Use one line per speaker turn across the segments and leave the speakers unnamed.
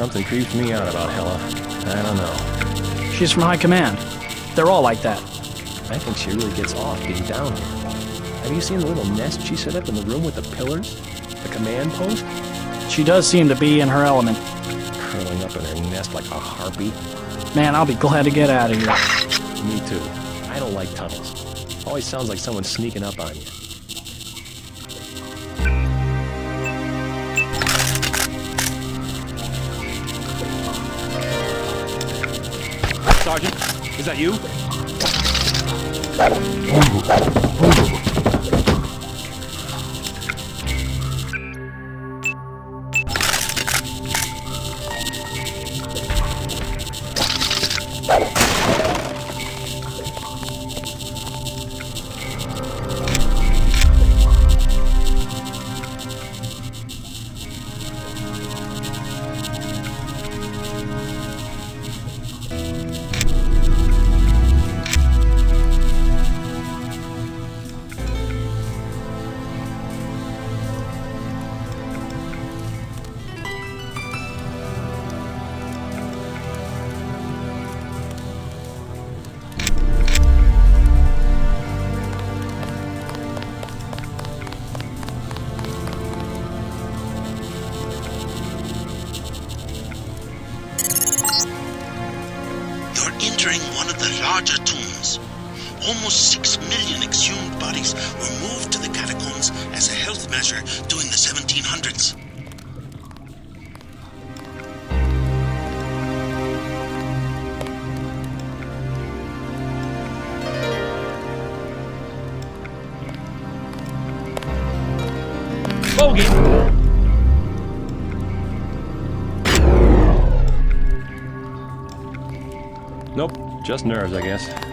Something creeps me out about Hella. I don't know.
She's from High Command. They're all like that.
I think she really gets off getting down here. Have you seen the little nest she set up in the room with the pillars? The command post?
She does seem to be in her element.
Curling up in her nest like a harpy.
Man, I'll be glad to get out of here.
Me too. I don't like tunnels. Always sounds like someone's sneaking up on you. Sergeant, is that you?
Larger tombs. Almost six million exhumed bodies were moved to the catacombs as a health measure during the 1700s.
Bogey! Just nerves, I guess.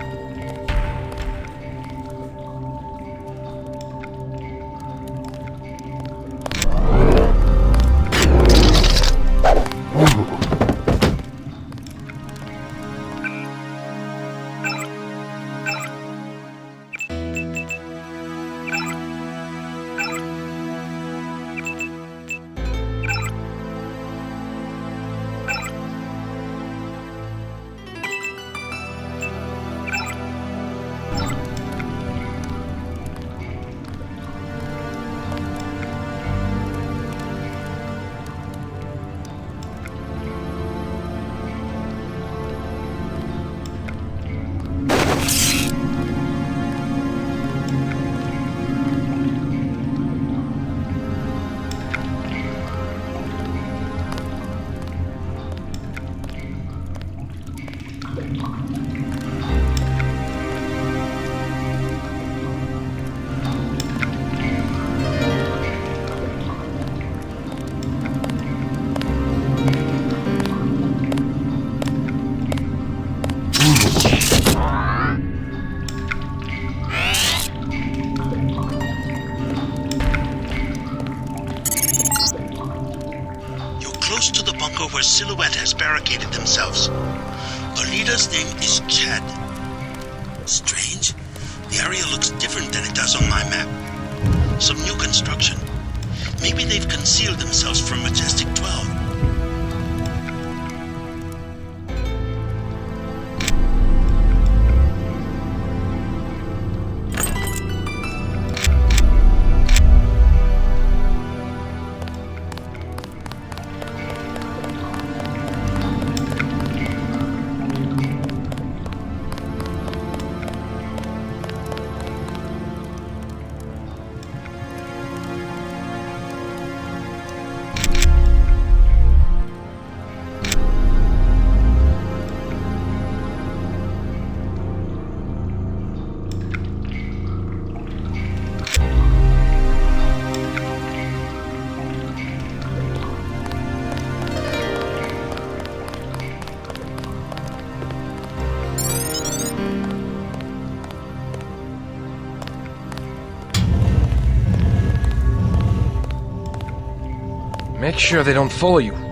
Make sure they don't follow you.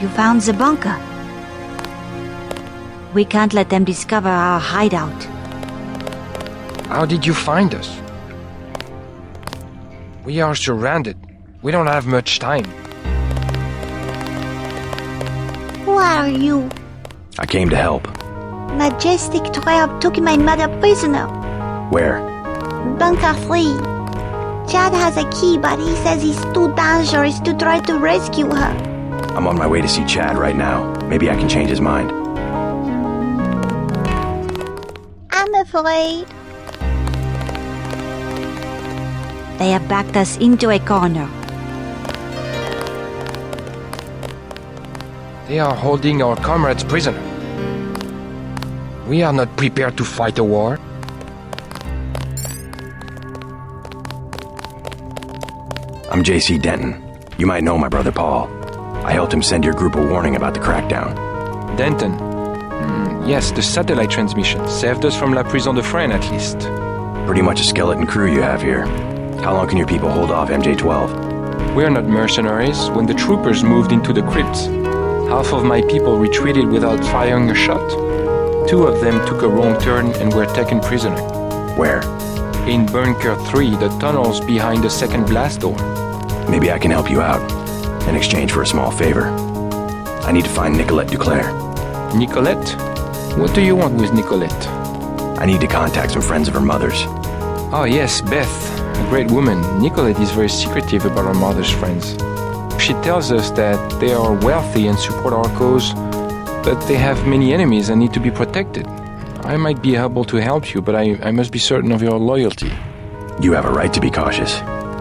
You found the bunker. We can't let them discover our hideout.
How did you find us? We are surrounded. We don't have much time.
Who are you?
I came to help.
Majestic Tribe took my mother prisoner.
Where?
Bunker 3. Chad has a key, but he says it's too dangerous to try to rescue her.
I'm on my way to see Chad right now. Maybe I can change his mind.
I'm afraid. They have backed us into a corner.
They are holding our comrades prisoner. We are not prepared to fight a war.
I'm JC Denton. You might know my brother Paul. I helped him send your group a warning about the crackdown.
Denton. Hmm, yes, the satellite transmission saved us from La Prison de Fresnes at least.
Pretty much a skeleton crew you have here. How long can your people hold off MJ-12?
We're not mercenaries. When the troopers moved into the crypts, half of my people retreated without firing a shot. Two of them took a wrong turn and were taken prisoner.
Where?
In Bunker 3, the tunnels behind the second blast door.
Maybe I can help you out. In exchange for a small favor. I need to find Nicolette Duclair.
Nicolette? What do you want with Nicolette?
I need to contact some friends of her mother's.
Oh, yes, Beth. A great woman. Nicolette is very secretive about her mother's friends. She tells us that they are wealthy and support our cause, but they have many enemies and need to be protected. I might be able to help you, but I, I must be certain of your loyalty.
You have a right to be cautious.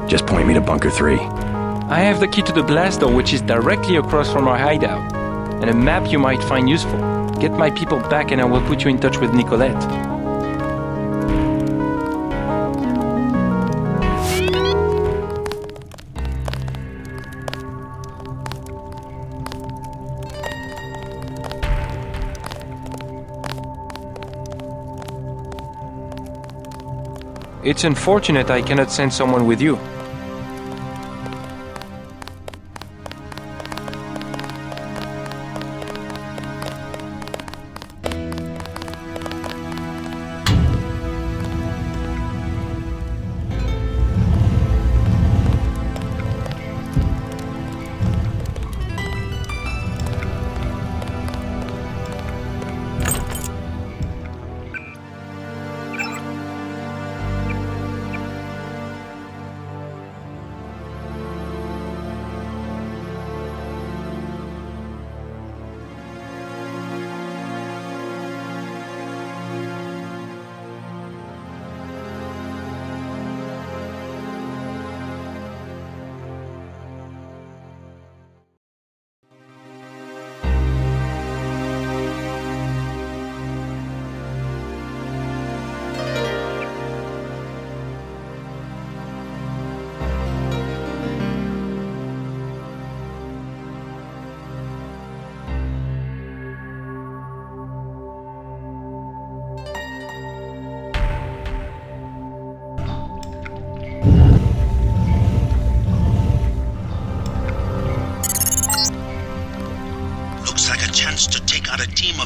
Just point me to Bunker 3.
I have the key to the blast door, which is directly across from our hideout, and a map you might find useful. Get my people back, and I will put you in touch with Nicolette. It's unfortunate I cannot send someone with you.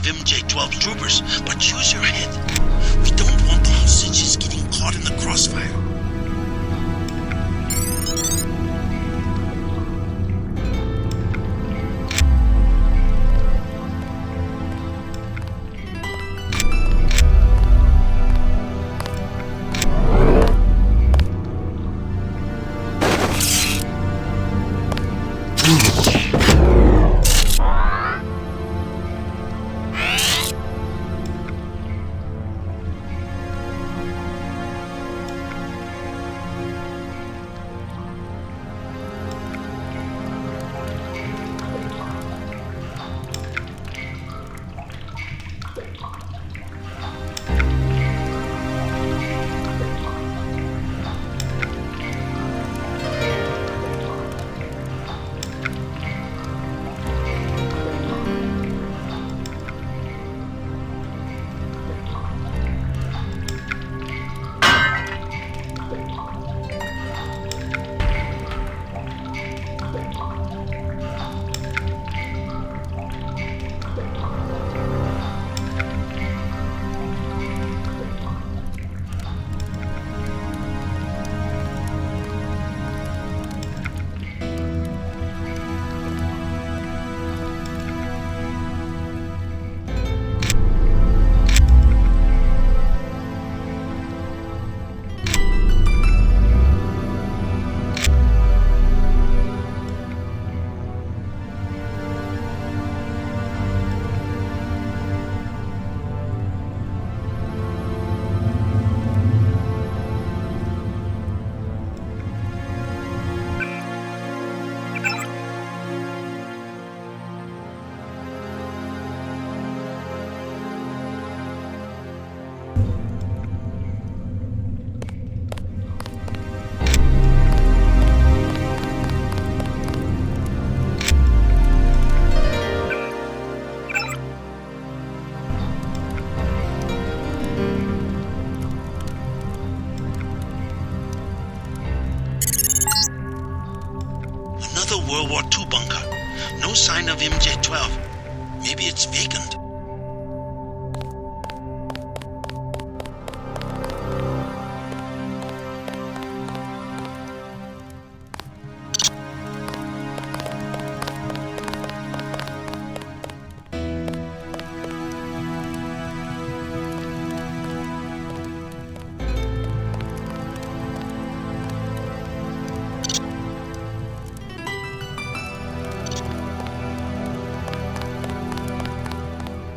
Of MJ-12 troopers, but use your head. We don't want the hostages getting caught in the crossfire. World War II bunker. No sign of MJ-12. Maybe it's vacant.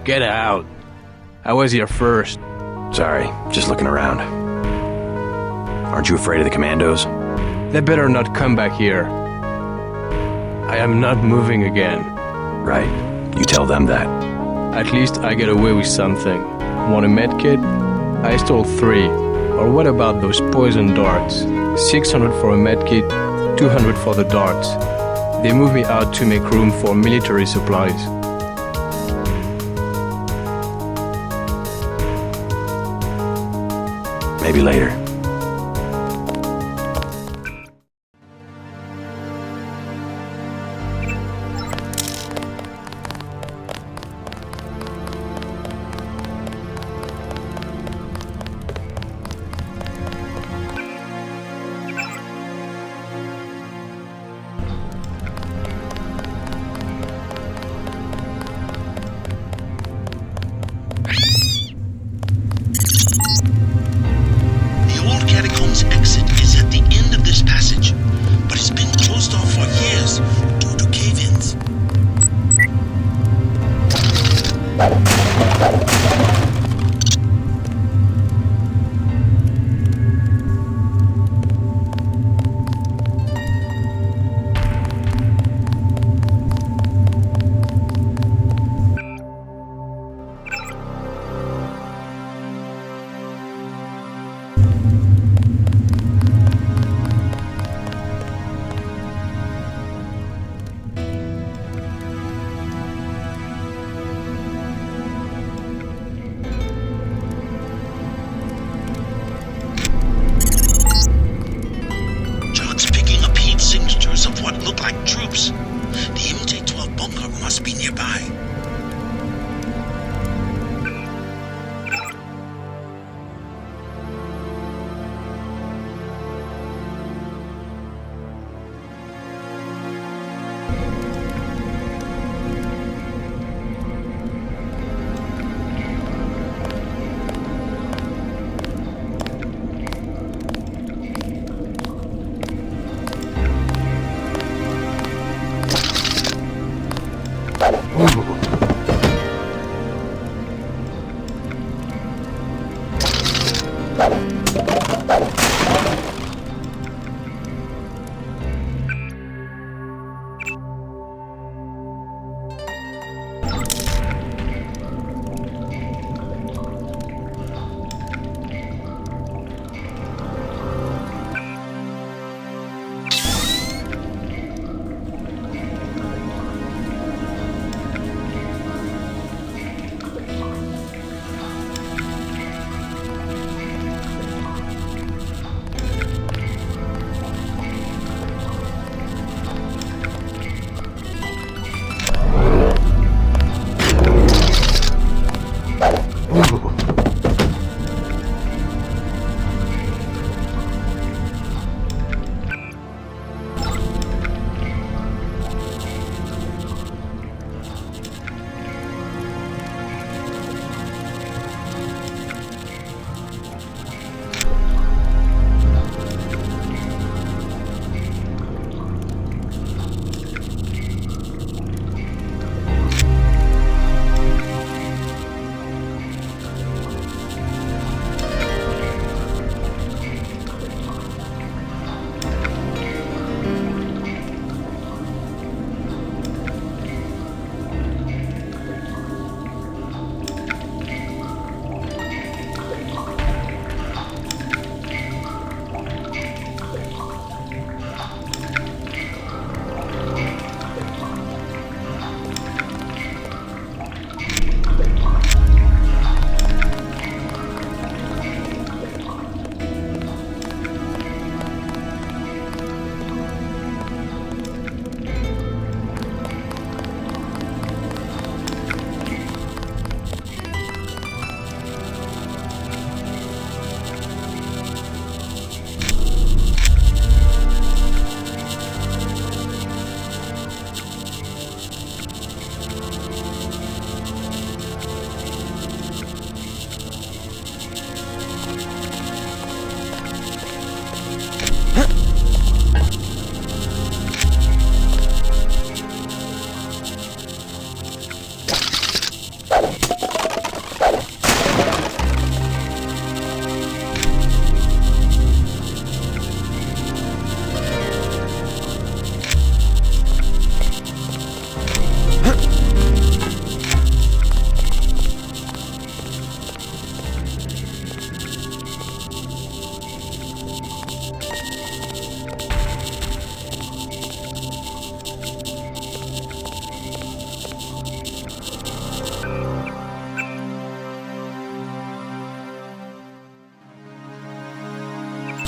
Get out. I was here first.
Sorry, just looking around. Aren't you afraid of the commandos?
They better not come back here. I am not moving again.
Right. You tell them that.
At least I get away with something. Want a med kit? I stole three. Or what about those poison darts? 600 for a med kit, 200 for the darts. They moved me out to make room for military supplies.
Maybe later.